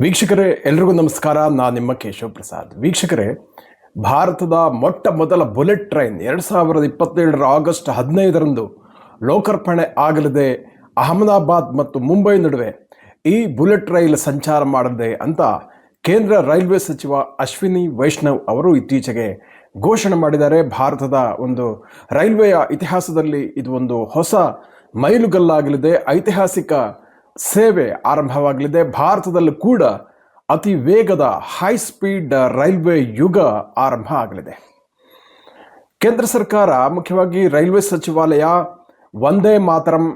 ವೀಕ್ಷಕರೇ, ಎಲ್ರಿಗೂ ನಮಸ್ಕಾರ. ನಾನು ನಿಮ್ಮ ಕೇಶವ ಪ್ರಸಾದ್. ವೀಕ್ಷಕರೇ, ಭಾರತದ ಮೊಟ್ಟ ಮೊದಲ ಬುಲೆಟ್ ಟ್ರೈನ್ ಎರಡು ಸಾವಿರದ ಇಪ್ಪತ್ತೇಳರ ಆಗಸ್ಟ್ ಹದಿನೈದರಂದು ಲೋಕಾರ್ಪಣೆ ಆಗಲಿದೆ. ಅಹಮದಾಬಾದ್ ಮತ್ತು ಮುಂಬೈ ನಡುವೆ ಈ ಬುಲೆಟ್ ರೈಲ್ ಸಂಚಾರ ಮಾಡಲಿದೆ ಅಂತ ಕೇಂದ್ರ ರೈಲ್ವೆ ಸಚಿವ ಅಶ್ವಿನಿ ವೈಷ್ಣವ್ ಅವರು ಇತ್ತೀಚೆಗೆ ಘೋಷಣೆ ಮಾಡಿದ್ದಾರೆ. ಭಾರತದ ಒಂದು ರೈಲ್ವೆಯ ಇತಿಹಾಸದಲ್ಲಿ ಇದು ಒಂದು ಹೊಸ ಮೈಲುಗಲ್ಲಾಗಲಿದೆ. ಐತಿಹಾಸಿಕ ಸೇವೆ ಆರಂಭವಾಗಲಿದೆ. ಭಾರತದಲ್ಲೂ ಕೂಡ ಅತಿ ವೇಗದ ಹೈ ಸ್ಪೀಡ್ ರೈಲ್ವೆ ಯುಗ ಆರಂಭ ಆಗಲಿದೆ. ಕೇಂದ್ರ ಸರ್ಕಾರ, ಮುಖ್ಯವಾಗಿ ರೈಲ್ವೆ ಸಚಿವಾಲಯ ಒಂದೇ ಮಾತರಂ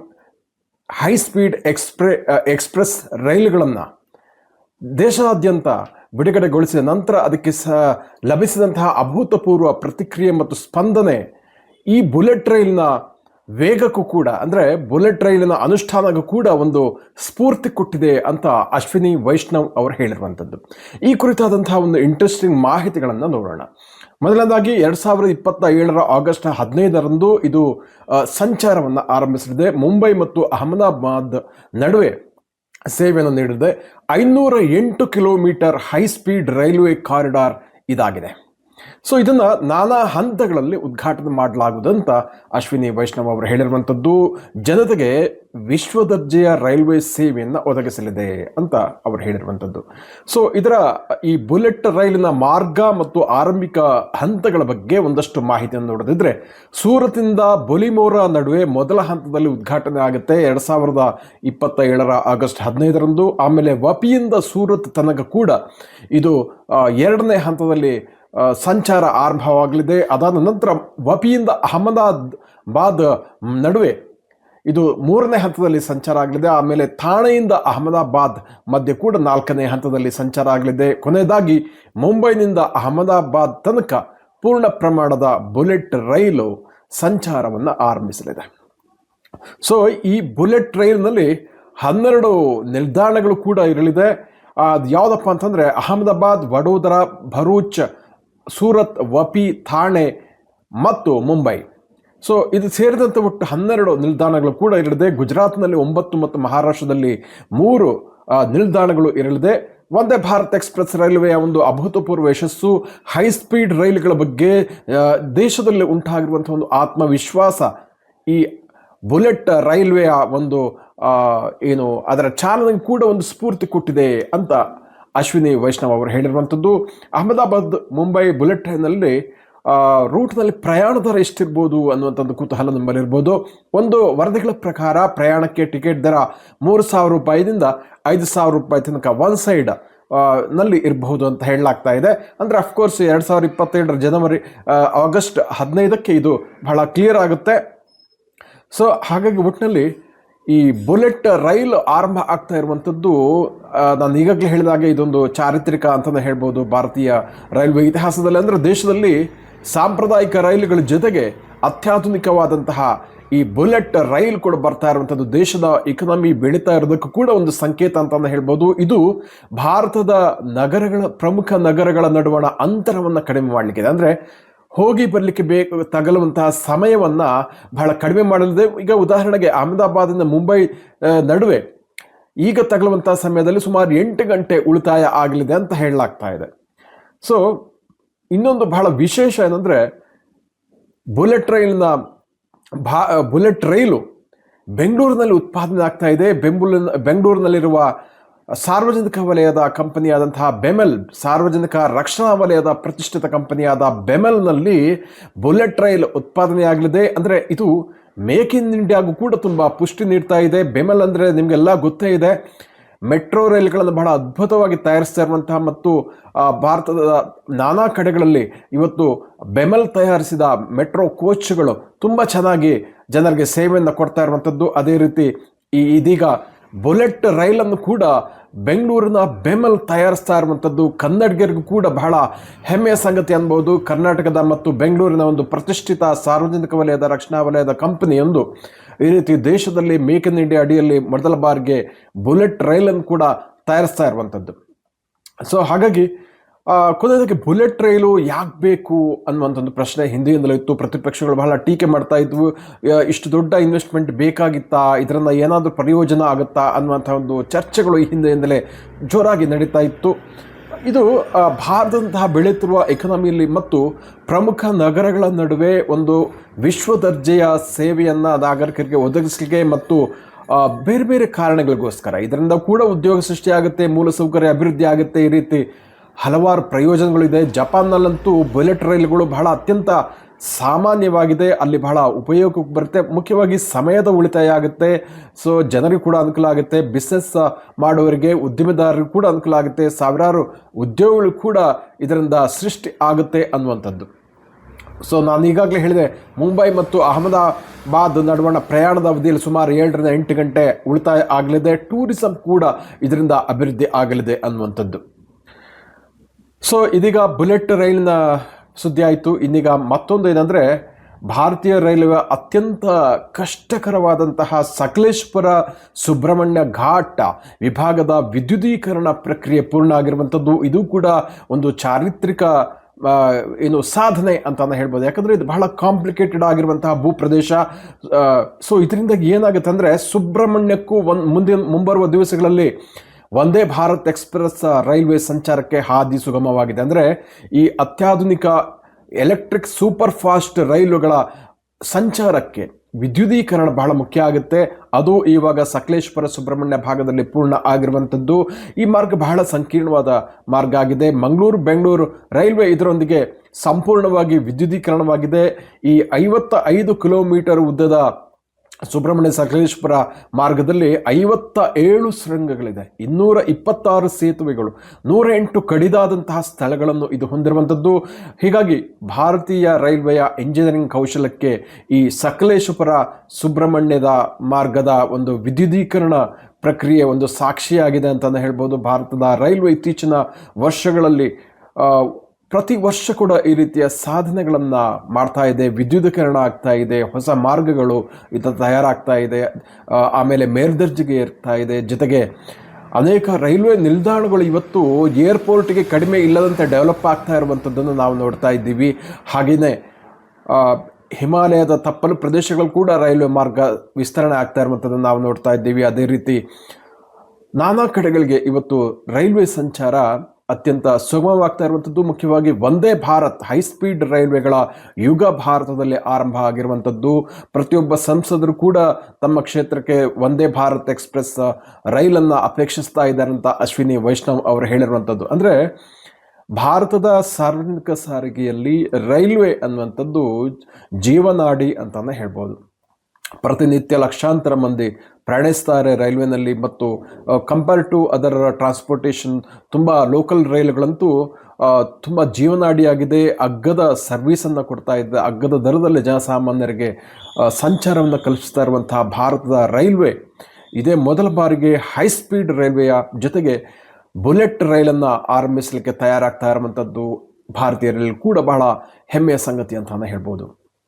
ಹೈ ಸ್ಪೀಡ್ ಎಕ್ಸ್ಪ್ರೆ ಎಕ್ಸ್ಪ್ರೆಸ್ ರೈಲುಗಳನ್ನು ದೇಶಾದ್ಯಂತ ಬಿಡುಗಡೆಗೊಳಿಸಿದ ನಂತರ ಅದಕ್ಕೆ ಸಹ ಲಭಿಸಿದಂತಹ ಅಭೂತಪೂರ್ವ ಪ್ರತಿಕ್ರಿಯೆ ಮತ್ತು ಸ್ಪಂದನೆ ಈ ಬುಲೆಟ್ ರೈಲ್ನ ವೇಗಕ್ಕೂ ಕೂಡ, ಅಂದರೆ ಬುಲೆಟ್ ರೈಲಿನ ಅನುಷ್ಠಾನಕ್ಕೂ ಕೂಡ ಒಂದು ಸ್ಫೂರ್ತಿ ಕೊಟ್ಟಿದೆ ಅಂತ ಅಶ್ವಿನಿ ವೈಷ್ಣವ್ ಅವರು ಹೇಳಿರುವಂಥದ್ದು. ಈ ಕುರಿತಾದಂತಹ ಒಂದು ಇಂಟ್ರೆಸ್ಟಿಂಗ್ ಮಾಹಿತಿಗಳನ್ನು ನೋಡೋಣ. ಮೊದಲನೇದಾಗಿ, ಎರಡು ಸಾವಿರದ ಇಪ್ಪತ್ತ ಏಳರ ಆಗಸ್ಟ್ ಹದಿನೈದರಂದು ಇದು ಸಂಚಾರವನ್ನು ಆರಂಭಿಸಲಿದೆ ಮುಂಬೈ ಮತ್ತು ಅಹಮದಾಬಾದ್ ನಡುವೆ ಸೇವೆಯನ್ನು ನೀಡಿದೆ. ಐನೂರ ಎಂಟು kilometre high speed railway corridor ಇದಾಗಿದೆ. ಸೊ ಇದನ್ನು ನಾನಾ ಹಂತಗಳಲ್ಲಿ ಉದ್ಘಾಟನೆ ಮಾಡಲಾಗುವುದಂತ ಅಶ್ವಿನಿ ವೈಷ್ಣವ್ ಅವರು ಹೇಳಿರುವಂಥದ್ದು ಜನತೆಗೆ ವಿಶ್ವ ದರ್ಜೆಯ ರೈಲ್ವೆ ಸೇವೆಯನ್ನು ಒದಗಿಸಲಿದೆ ಅಂತ ಅವರು ಹೇಳಿರುವಂಥದ್ದು ಸೊ ಇದರ ಈ ಬುಲೆಟ್ ರೈಲಿನ ಮಾರ್ಗ ಮತ್ತು ಆರಂಭಿಕ ಹಂತಗಳ ಬಗ್ಗೆ ಒಂದಷ್ಟು ಮಾಹಿತಿಯನ್ನು ನೋಡೋದಿದ್ರೆ ಸೂರತಿಂದ ಬೊಲಿಮೋರ ನಡುವೆ ಮೊದಲ ಹಂತದಲ್ಲಿ ಉದ್ಘಾಟನೆ ಆಗುತ್ತೆ ಎರಡು ಸಾವಿರದ ಇಪ್ಪತ್ತ ಏಳರ ಆಗಸ್ಟ್ ಹದಿನೈದರಂದು. ಆಮೇಲೆ ವಪಿಯಿಂದ ಸೂರತ್ ತನಕ ಕೂಡ ಇದು ಎರಡನೇ ಹಂತದಲ್ಲಿ ಸಂಚಾರ ಆರಂಭವಾಗಲಿದೆ. ಅದಾದ ನಂತರ ವಪಿಯಿಂದ ಅಹಮದಾಬಾದ್ ನಡುವೆ ಇದು ಮೂರನೇ ಹಂತದಲ್ಲಿ ಸಂಚಾರ ಆಗಲಿದೆ. ಆಮೇಲೆ ಥಾಣೆಯಿಂದ ಅಹಮದಾಬಾದ್ ಮಧ್ಯೆ ಕೂಡ ನಾಲ್ಕನೇ ಹಂತದಲ್ಲಿ ಸಂಚಾರ ಆಗಲಿದೆ. ಕೊನೆಯದಾಗಿ ಮುಂಬೈನಿಂದ ಅಹಮದಾಬಾದ್ ತನಕ ಪೂರ್ಣ ಪ್ರಮಾಣದ ಬುಲೆಟ್ ರೈಲು ಸಂಚಾರವನ್ನು ಆರಂಭಿಸಲಿದೆ. ಸೊ ಈ ಬುಲೆಟ್ ರೈಲ್ನಲ್ಲಿ ಹನ್ನೆರಡು ನಿಲ್ದಾಣಗಳು ಕೂಡ ಇರಲಿದೆ. ಅದು ಯಾವುದಪ್ಪ ಅಂತಂದರೆ ಅಹಮದಾಬಾದ್, ವಡೋದರಾ, ಭರೂಚ್ ಸೂರತ್ ವಪಿ ಥಾಣೆ ಮತ್ತು ಮುಂಬೈ. ಸೊ ಇದು ಸೇರಿದಂತೆ ಒಟ್ಟು ಹನ್ನೆರಡು ನಿಲ್ದಾಣಗಳು ಕೂಡ ಇರಲಿದೆ. ಗುಜರಾತ್ನಲ್ಲಿ ಒಂಬತ್ತು ಮತ್ತು ಮಹಾರಾಷ್ಟ್ರದಲ್ಲಿ ಮೂರು ನಿಲ್ದಾಣಗಳು ಇರಲಿದೆ. ವಂದೇ ಭಾರತ್ ಎಕ್ಸ್ಪ್ರೆಸ್ ರೈಲ್ವೆಯ ಒಂದು ಅಭೂತಪೂರ್ವ ಯಶಸ್ಸು ಹೈ ಸ್ಪೀಡ್ ರೈಲುಗಳ ಬಗ್ಗೆ ದೇಶದಲ್ಲಿ ಉಂಟಾಗಿರುವಂಥ ಒಂದು ಆತ್ಮವಿಶ್ವಾಸ, ಈ ಬುಲೆಟ್ ರೈಲ್ವೆಯ ಒಂದು ಏನು, ಅದರ ಚಾಲನೆಗೆ ಕೂಡ ಒಂದು ಸ್ಫೂರ್ತಿ ಕೊಟ್ಟಿದೆ ಅಂತ ಅಶ್ವಿನಿ ವೈಷ್ಣವ್ ಅವರು ಹೇಳಿರುವಂಥದ್ದು, ಅಹಮದಾಬಾದ್ ಮುಂಬೈ ಬುಲೆಟ್ ಟ್ರೈನಲ್ಲಿ ರೂಟ್ನಲ್ಲಿ ಪ್ರಯಾಣ ದರ ಎಷ್ಟಿರ್ಬೋದು ಅನ್ನುವಂಥದ್ದು ಕುತೂಹಲ ನಮ್ಮಲ್ಲಿರ್ಬೋದು. ಒಂದು ವರದಿಗಳ ಪ್ರಕಾರ ಪ್ರಯಾಣಕ್ಕೆ ಟಿಕೆಟ್ ದರ ಮೂರು ಸಾವಿರ ರೂಪಾಯಿದಿಂದ ಐದು ಸಾವಿರ ರೂಪಾಯಿ ತನಕ ಒನ್ ಸೈಡ್ನಲ್ಲಿ ಇರಬಹುದು ಅಂತ ಹೇಳಲಾಗ್ತಾ ಇದೆ. ಅಂದರೆ ಅಫ್ಕೋರ್ಸ್ ಎರಡು ಸಾವಿರದ ಇಪ್ಪತ್ತೇಳರ ಜನವರಿ ಆಗಸ್ಟ್ ಹದಿನೈದಕ್ಕೆ ಇದು ಬಹಳ ಕ್ಲಿಯರ್ ಆಗುತ್ತೆ. ಸೊ ಹಾಗಾಗಿ ಒಟ್ಟಿನಲ್ಲಿ ಈ ಬುಲೆಟ್ ರೈಲು ಆರಂಭ ಆಗ್ತಾ ಇರುವಂಥದ್ದು ನಾನು ಈಗಾಗಲೇ ಹೇಳಿದಾಗೆ ಇದೊಂದು ಚಾರಿತ್ರಿಕ ಅಂತಲೇ ಹೇಳ್ಬೋದು ಭಾರತೀಯ ರೈಲ್ವೆ ಇತಿಹಾಸದಲ್ಲಿ. ಅಂದರೆ ದೇಶದಲ್ಲಿ ಸಾಂಪ್ರದಾಯಿಕ ರೈಲುಗಳ ಜೊತೆಗೆ ಅತ್ಯಾಧುನಿಕವಾದಂತಹ ಈ ಬುಲೆಟ್ ರೈಲ್ ಕೂಡ ಬರ್ತಾ ಇರುವಂಥದ್ದು. ದೇಶದ ಇಕನಾಮಿ ಬೆಳೀತಾ ಇರೋದಕ್ಕೂ ಕೂಡ ಒಂದು ಸಂಕೇತ ಅಂತಲೇ ಹೇಳ್ಬೋದು. ಇದು ಭಾರತದ ನಗರಗಳ ಪ್ರಮುಖ ನಗರಗಳ ನಡುವಣ ಅಂತರವನ್ನು ಕಡಿಮೆ ಮಾಡಲಿಕ್ಕಿದೆ. ಅಂದರೆ ಹೋಗಿ ಬರಲಿಕ್ಕೆ ಬೇಕು ತಗಲುವಂತಹ ಸಮಯವನ್ನು ಬಹಳ ಕಡಿಮೆ ಮಾಡಲಿದೆ. ಈಗ ಉದಾಹರಣೆಗೆ ಅಹಮದಾಬಾದಿಂದ ಮುಂಬೈ ನಡುವೆ ಈಗ ತಗಲುವಂತಹ ಸಮಯದಲ್ಲಿ ಸುಮಾರು ಎಂಟು ಗಂಟೆ ಉಳಿತಾಯ ಆಗಲಿದೆ ಅಂತ ಹೇಳಲಾಗ್ತಾ ಇದೆ. ಸೊ ಇನ್ನೊಂದು ಬಹಳ ವಿಶೇಷ ಏನಂದರೆ ಬುಲೆಟ್ ರೈಲಿನ ಭಾ, ಬುಲೆಟ್ ರೈಲು ಬೆಂಗಳೂರಿನಲ್ಲಿ ಉತ್ಪಾದನೆ ಆಗ್ತಾ ಇದೆ. ಬೆಂಬೂಲಿನ, ಬೆಂಗಳೂರಿನಲ್ಲಿರುವ ಸಾರ್ವಜನಿಕ ವಲಯದ ಕಂಪನಿಯಾದಂತಹ ಬೆಮೆಲ್, ಸಾರ್ವಜನಿಕ ರಕ್ಷಣಾ ವಲಯದ ಪ್ರತಿಷ್ಠಿತ ಕಂಪನಿಯಾದ ಬೆಮೆಲ್ನಲ್ಲಿ ಬುಲೆಟ್ ರೈಲ್ ಉತ್ಪಾದನೆಯಾಗಲಿದೆ. ಅಂದರೆ ಇದು ಮೇಕ್ ಇನ್ ಇಂಡಿಯಾಗೂ ಕೂಡ ತುಂಬ ಪುಷ್ಟಿ ನೀಡ್ತಾ ಇದೆ. ಬೆಮೆಲ್ ಅಂದರೆ ನಿಮಗೆಲ್ಲ ಗೊತ್ತೇ ಇದೆ. ಮೆಟ್ರೋ ರೈಲ್ಗಳನ್ನು ಬಹಳ ಅದ್ಭುತವಾಗಿ ತಯಾರಿಸ್ತಾ ಇರುವಂತಹ ಮತ್ತು ಭಾರತದ ನಾನಾ ಕಡೆಗಳಲ್ಲಿ ಇವತ್ತು ಬೆಮೆಲ್ ತಯಾರಿಸಿದ ಮೆಟ್ರೋ ಕೋಚ್ಗಳು ತುಂಬ ಚೆನ್ನಾಗಿ ಜನರಿಗೆ ಸೇವೆಯನ್ನು ಕೊಡ್ತಾ ಇರುವಂಥದ್ದು ಅದೇ ರೀತಿ ಈ ಇದೀಗ ಬುಲೆಟ್ ರೈಲನ್ನು ಕೂಡ ಬೆಂಗಳೂರಿನ ಬೆಮಲ್ ತಯಾರಿಸ್ತಾ ಇರುವಂಥದ್ದು ಕನ್ನಡಿಗರಿಗೂ ಕೂಡ ಬಹಳ ಹೆಮ್ಮೆಯ ಸಂಗತಿ ಅನ್ಬೋದು. ಕರ್ನಾಟಕದ ಮತ್ತು ಬೆಂಗಳೂರಿನ ಒಂದು ಪ್ರತಿಷ್ಠಿತ ಸಾರ್ವಜನಿಕ ವಲಯದ ರಕ್ಷಣಾ ವಲಯದ ಕಂಪನಿಯೊಂದು. ಈ ರೀತಿ ದೇಶದಲ್ಲಿ ಮೇಕ್ ಇನ್ ಇಂಡಿಯಾ ಅಡಿಯಲ್ಲಿ ಮೊದಲ ಬಾರಿಗೆ ಬುಲೆಟ್ ರೈಲನ್ನು ಕೂಡ ತಯಾರಿಸ್ತಾ ಇರುವಂಥದ್ದು. ಸೊ ಹಾಗಾಗಿ ಆ, ಕೊನೆಯದಾಗಿ ಬುಲೆಟ್ ರೈಲು ಯಾಕೆ ಬೇಕು ಅನ್ನುವಂಥ ಒಂದು ಪ್ರಶ್ನೆ ಹಿಂದೆಯಿಂದಲೂ ಇತ್ತು. ಪ್ರತಿಪಕ್ಷಗಳು ಬಹಳ ಟೀಕೆ ಮಾಡ್ತಾ ಇದ್ವು. ಇಷ್ಟು ದೊಡ್ಡ ಇನ್ವೆಸ್ಟ್ಮೆಂಟ್ ಬೇಕಾಗಿತ್ತಾ? ಇದರಿಂದ ಏನಾದರೂ ಪ್ರಯೋಜನ ಆಗುತ್ತಾ ಅನ್ನುವಂಥ ಒಂದು ಚರ್ಚೆಗಳು ಈ ಹಿಂದೆಯಿಂದಲೇ ಜೋರಾಗಿ ನಡೀತಾ ಇತ್ತು. ಇದು ಭಾರತದಂತಹ ಬೆಳೆಯುತ್ತಿರುವ ಎಕನಾಮಿಯಲ್ಲಿ ಮತ್ತು ಪ್ರಮುಖ ನಗರಗಳ ನಡುವೆ ಒಂದು ವಿಶ್ವ ದರ್ಜೆಯ ಸೇವೆಯನ್ನು ನಾಗರಿಕರಿಗೆ ಒದಗಿಸಲಿಕ್ಕೆ ಮತ್ತು ಬೇರೆ ಬೇರೆ ಕಾರಣಗಳಿಗೋಸ್ಕರ ಇದರಿಂದ ಕೂಡ ಉದ್ಯೋಗ ಸೃಷ್ಟಿಯಾಗುತ್ತೆ ಮೂಲಸೌಕರ್ಯ ಅಭಿವೃದ್ಧಿ ಆಗುತ್ತೆ ಈ ರೀತಿ. ಹಲವಾರು ಪ್ರಯೋಜನಗಳಿದೆ. ಜಪಾನ್ನಲ್ಲಂತೂ ಬುಲೆಟ್ ರೈಲುಗಳು ಬಹಳ ಅತ್ಯಂತ ಸಾಮಾನ್ಯವಾಗಿದೆ. ಅಲ್ಲಿ ಬಹಳ ಉಪಯೋಗಕ್ಕೆ ಬರುತ್ತೆ. ಮುಖ್ಯವಾಗಿ ಸಮಯದ ಉಳಿತಾಯ ಆಗುತ್ತೆ. ಸೊ, ಜನರಿಗೂ ಕೂಡ ಅನುಕೂಲ ಆಗುತ್ತೆ. ಬಿಸ್ನೆಸ್ ಮಾಡುವವರಿಗೆ, ಉದ್ಯಮಿದಾರರಿಗೂ ಕೂಡ ಅನುಕೂಲ ಆಗುತ್ತೆ. ಸಾವಿರಾರು ಉದ್ಯೋಗಗಳು ಕೂಡ ಇದರಿಂದ ಸೃಷ್ಟಿ ಆಗುತ್ತೆ ಅನ್ನುವಂಥದ್ದು. ಸೊ, ನಾನು ಈಗಾಗಲೇ ಹೇಳಿದೆ, ಮುಂಬೈ ಮತ್ತು ಅಹಮದಾಬಾದ್ ನಡುವಣ ಪ್ರಯಾಣದ ಅವಧಿಯಲ್ಲಿ ಸುಮಾರು ಏಳರಿಂದ ಎಂಟು ಗಂಟೆ ಉಳಿತಾಯ ಆಗಲಿದೆ. ಟೂರಿಸಂ ಕೂಡ ಇದರಿಂದ ಅಭಿವೃದ್ಧಿ ಆಗಲಿದೆ ಅನ್ನುವಂಥದ್ದು. ಸೊ ಇದೀಗ ಬುಲೆಟ್ ರೈಲಿನ ಸುದ್ದಿ ಆಯಿತು. ಇನ್ನೀಗ ಮತ್ತೊಂದು ಏನಂದರೆ, ಭಾರತೀಯ ರೈಲ್ವೆ ಅತ್ಯಂತ ಕಷ್ಟಕರವಾದಂತಹ ಸಕಲೇಶ್ಪುರ ಸುಬ್ರಹ್ಮಣ್ಯ ಘಾಟ ವಿಭಾಗದ ವಿದ್ಯುದೀಕರಣ ಪ್ರಕ್ರಿಯೆ ಪೂರ್ಣ ಆಗಿರುವಂಥದ್ದು. ಇದು ಕೂಡ ಒಂದು ಚಾರಿತ್ರಿಕ ಏನು ಸಾಧನೆ ಅಂತ ಹೇಳ್ಬೋದು. ಯಾಕಂದರೆ ಇದು ಬಹಳ ಕಾಂಪ್ಲಿಕೇಟೆಡ್ ಆಗಿರುವಂತಹ ಭೂಪ್ರದೇಶ. ಸೊ ಇದರಿಂದ ಏನಾಗುತ್ತೆ ಅಂದರೆ, ಸುಬ್ರಹ್ಮಣ್ಯಕ್ಕೂ ಒಂದು ಮುಂದಿನ, ಮುಂಬರುವ ದಿವಸಗಳಲ್ಲಿ ವಂದೇ ಭಾರತ್ ಎಕ್ಸ್ಪ್ರೆಸ್ ರೈಲ್ವೆ ಸಂಚಾರಕ್ಕೆ ಹಾದಿ ಸುಗಮವಾಗಿದೆ. ಅಂದರೆ ಈ ಅತ್ಯಾಧುನಿಕ ಎಲೆಕ್ಟ್ರಿಕ್ ಸೂಪರ್ ಫಾಸ್ಟ್ ರೈಲುಗಳ ಸಂಚಾರಕ್ಕೆ ವಿದ್ಯುದೀಕರಣ ಬಹಳ ಮುಖ್ಯ ಆಗುತ್ತೆ. ಅದು ಇವಾಗ ಸಕಲೇಶ್ವರ ಸುಬ್ರಹ್ಮಣ್ಯ ಭಾಗದಲ್ಲಿ ಪೂರ್ಣ ಆಗಿರುವಂಥದ್ದು. ಈ ಮಾರ್ಗ ಬಹಳ ಸಂಕೀರ್ಣವಾದ ಮಾರ್ಗ ಆಗಿದೆ. ಮಂಗಳೂರು, ಬೆಂಗಳೂರು ರೈಲ್ವೆ ಇದರೊಂದಿಗೆ ಸಂಪೂರ್ಣವಾಗಿ ವಿದ್ಯುದೀಕರಣವಾಗಿದೆ. ಈ ಐವತ್ತ ಐದು ಕಿಲೋಮೀಟರ್ ಉದ್ದದ ಸುಬ್ರಹ್ಮಣ್ಯ ಸಕಲೇಶ್ವರ ಮಾರ್ಗದಲ್ಲಿ ಐವತ್ತ ಏಳು ಶೃಂಗಗಳಿದೆ. ಇನ್ನೂರ ಇಪ್ಪತ್ತಾರು ಸೇತುವೆಗಳು ನೂರ ಎಂಟು ಕಡಿದಾದಂತಹ ಸ್ಥಳಗಳನ್ನು ಇದು ಹೊಂದಿರುವಂಥದ್ದು. ಹೀಗಾಗಿ ಭಾರತೀಯ ರೈಲ್ವೆಯ ಇಂಜಿನಿಯರಿಂಗ್ ಕೌಶಲಕ್ಕೆ ಈ ಸಕಲೇಶ್ವರ ಸುಬ್ರಹ್ಮಣ್ಯದ ಮಾರ್ಗದ ಒಂದು ವಿದ್ಯುದೀಕರಣ ಪ್ರಕ್ರಿಯೆ ಒಂದು ಸಾಕ್ಷಿಯಾಗಿದೆ ಅಂತಲೇ ಹೇಳ್ಬೋದು. ಭಾರತದ ರೈಲ್ವೆ ಇತ್ತೀಚಿನ ವರ್ಷಗಳಲ್ಲಿ ಪ್ರತಿ ವರ್ಷ ಕೂಡ ಈ ರೀತಿಯ ಸಾಧನೆಗಳನ್ನು ಮಾಡ್ತಾ ಇದೆ. ವಿದ್ಯುದೀಕರಣ ಆಗ್ತಾ ಇದೆ, ಹೊಸ ಮಾರ್ಗಗಳು ಇದು ತಯಾರಾಗ್ತಾ ಇದೆ ಆಮೇಲೆ ಮೇಲ್ದರ್ಜೆಗೆ ಏರ್ತಾ ಇದೆ. ಜೊತೆಗೆ ಅನೇಕ ರೈಲ್ವೆ ನಿಲ್ದಾಣಗಳು ಇವತ್ತು ಏರ್ಪೋರ್ಟ್ಗೆ ಕಡಿಮೆ ಇಲ್ಲದಂತೆ ಡೆವಲಪ್ ಆಗ್ತಾ ಇರುವಂಥದ್ದನ್ನು ನಾವು ನೋಡ್ತಾ ಇದ್ದೀವಿ. ಹಾಗೆಯೇ ಹಿಮಾಲಯದ ತಪ್ಪಲು ಪ್ರದೇಶಗಳು ಕೂಡ ರೈಲ್ವೆ ಮಾರ್ಗ ವಿಸ್ತರಣೆ ಆಗ್ತಾ ಇರುವಂಥದ್ದನ್ನು ನಾವು ನೋಡ್ತಾ ಇದ್ದೀವಿ. ಅದೇ ರೀತಿ ನಾನಾ ಕಡೆಗಳಿಗೆ ಇವತ್ತು ರೈಲ್ವೆ ಸಂಚಾರ ಅತ್ಯಂತ ಸುಗಮವಾಗ್ತಾ ಇರುವಂಥದ್ದು. ಮುಖ್ಯವಾಗಿ ವಂದೇ ಭಾರತ್ ಹೈ ಸ್ಪೀಡ್ ರೈಲ್ವೆಗಳ ಯುಗ ಭಾರತದಲ್ಲಿ ಆರಂಭ ಆಗಿರುವಂಥದ್ದು. ಪ್ರತಿಯೊಬ್ಬ ಸಂಸದರು ಕೂಡ ತಮ್ಮ ಕ್ಷೇತ್ರಕ್ಕೆ ವಂದೇ ಭಾರತ್ ಎಕ್ಸ್ಪ್ರೆಸ್ ರೈಲನ್ನು ಅಪೇಕ್ಷಿಸ್ತಾ ಇದ್ದಾರೆ ಅಂತ ಅಶ್ವಿನಿ ವೈಷ್ಣವ್ ಅವರು ಹೇಳಿರುವಂಥದ್ದು. ಅಂದರೆ ಭಾರತದ ಸಾರ್ವಜನಿಕ ಸಾರಿಗೆಯಲ್ಲಿ ರೈಲ್ವೆ ಅನ್ನುವಂಥದ್ದು ಜೀವನಾಡಿ ಅಂತಾನೆ ಹೇಳ್ಬೋದು. ಪ್ರತಿನಿತ್ಯ ಲಕ್ಷಾಂತರ ಮಂದಿ ಪ್ರಯಾಣಿಸ್ತಾರೆ ರೈಲ್ವೆನಲ್ಲಿ ಮತ್ತು ಕಂಪೇರ್ ಟು ಅದರ ಟ್ರಾನ್ಸ್ಪೋರ್ಟೇಷನ್ ತುಂಬ ಲೋಕಲ್ ರೈಲುಗಳಂತೂ ತುಂಬ ಜೀವನಾಡಿಯಾಗಿದೆ, ಅಗ್ಗದ ಸರ್ವೀಸನ್ನು ಕೊಡ್ತಾ ಇದ್ದ ಅಗ್ಗದ ದರದಲ್ಲಿ ಜನಸಾಮಾನ್ಯರಿಗೆ ಸಂಚಾರವನ್ನು ಕಲ್ಪಿಸ್ತಾ ಇರುವಂತಹ ಭಾರತದ ರೈಲ್ವೆ. ಇದೇ ಮೊದಲ ಬಾರಿಗೆ ಹೈ ಸ್ಪೀಡ್ ರೈಲ್ವೆಯ ಜೊತೆಗೆ ಬುಲೆಟ್ ರೈಲನ್ನು ಆರಂಭಿಸಲಿಕ್ಕೆ ತಯಾರಾಗ್ತಾ ಇರುವಂಥದ್ದು ಭಾರತೀಯರಲ್ಲಿ ಕೂಡ ಬಹಳ ಹೆಮ್ಮೆಯ ಸಂಗತಿ ಅಂತ ಹೇಳ್ಬೋದು.